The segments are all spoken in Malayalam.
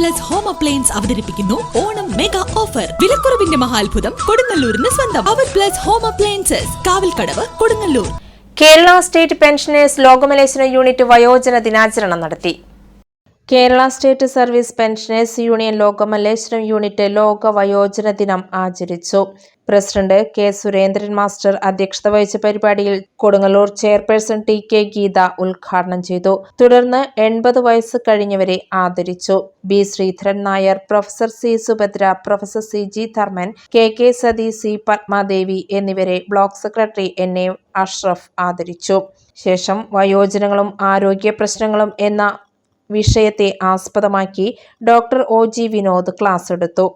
പ്ലസ് ഹോം അപ്ലയൻസ് അവതരിപ്പിക്കുന്നു. ഓണം മെഗാ ഓഫർ വിലക്കുറവിന്റെ മഹാത്ഭുതം കൊടുങ്ങല്ലൂരിന് സ്വന്തം. അവർ plus home appliances Kavalkadavu Kodungallur. Kerala state pensioners ലോകമലേശന unit വയോജന ദിനാചരണം നടത്തി. Kerala state service pensioners union Lokamaleswaram unit ലോക വയോജന ദിനം ആചരിച്ചു. പ്രസിഡന്റ് കെ സുരേന്ദ്രൻ മാസ്റ്റർ അധ്യക്ഷത വഹിച്ച പരിപാടിയിൽ Kodungallur chairperson T K Geetha ഉദ്ഘാടനം ചെയ്തു. തുടർന്ന് എൺപത് വയസ്സ് കഴിഞ്ഞവരെ ആദരിച്ചു. B Sreedharan Nair professor C Subhadra professor C G Dharman K K Sathi C Padmadevi എന്നിവരെ block secretary N A Ashraf ആദരിച്ചു. ശേഷം വയോജനങ്ങളും ആരോഗ്യ പ്രശ്നങ്ങളും എന്ന വിഷയത്തെ ആസ്പദമാക്കി doctor O G Vinod class എടുത്തു.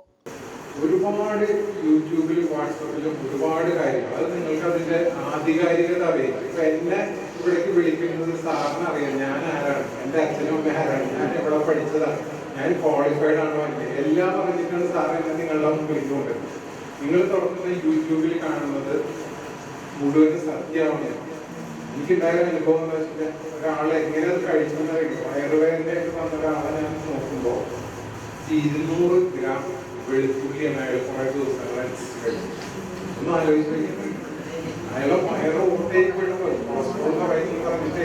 ഒരുപാട് യൂട്യൂബിലും വാട്സപ്പിലും ഒരുപാട് കാര്യങ്ങൾ. അത് നിങ്ങൾക്ക് അതിന്റെ ആധികാരികത അറിയാം. ഇപ്പൊ എന്നെ ഇവിടേക്ക് വിളിക്കുന്നത് സാറിന് അറിയാം. ഞാൻ ആരാണ്? എന്റെ അച്ഛനും അമ്മ ആരാണ്? ഞാൻ എവിടെ പഠിച്ചതാണ്? ഞാൻ ക്വാളിഫൈഡ് ആണോ? അല്ലേ എല്ലാം അറിഞ്ഞിട്ടാണ് സാറ് എന്നെ നിങ്ങളുടെ മുമ്പിൽ വിളിച്ചുകൊണ്ട് നിങ്ങൾ തുറക്കുന്ന യൂട്യൂബിൽ കാണുന്നത് മുഴുവൻ സത്യമാണ് എനിക്കുണ്ടായ അനുഭവം എന്ന് വെച്ചാൽ ഒരാൾ എങ്ങനെ അത് വയറുവേദനയായിട്ട് വന്ന ഒരാളെ നോക്കുമ്പോൾ ഇരുന്നൂറ് ഗ്രാം വെളുത്തുള്ളിയാണ് കുറേ ദിവസങ്ങൾ അനുസരിച്ച് കഴിച്ചത് ഒന്ന് ആലോചിച്ച്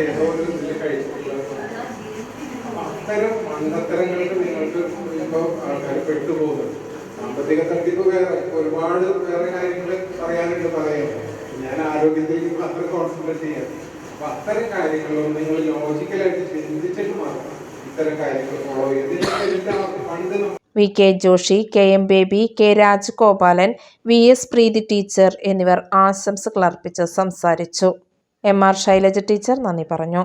ഏതോ ഒരു ഇതിൽ കഴിച്ചിട്ടുള്ളത് അത്തരം മണ്ടത്തരങ്ങൾക്ക് നിങ്ങൾക്ക് ഇപ്പോൾ ആൾക്കാർ പെട്ടുപോകുന്നുണ്ട്. സാമ്പത്തിക തട്ടിപ്പ് വേറെ ഒരുപാട് വേറെ കാര്യങ്ങൾ പറയാനുണ്ട് പറയാം. ഞാൻ ആരോഗ്യത്തിലേക്ക് അത്ര കോൺസെൻട്രേറ്റ് ചെയ്യാം. അപ്പൊ അത്തരം കാര്യങ്ങളും നിങ്ങൾ ലോജിക്കലായിട്ട് ചിന്തിച്ചിട്ട് മാത്രം ഇത്തരം കാര്യങ്ങൾ ഫോളോ ചെയ്ത് പണ്ട് V K Joshi K M Baby K Rajagopalan V S Preethi teacher എന്നിവർ ആശംസകൾ അർപ്പിച്ച് സംസാരിച്ചു. എം ആർ ശൈലജ ടീച്ചർ നന്ദി പറഞ്ഞു.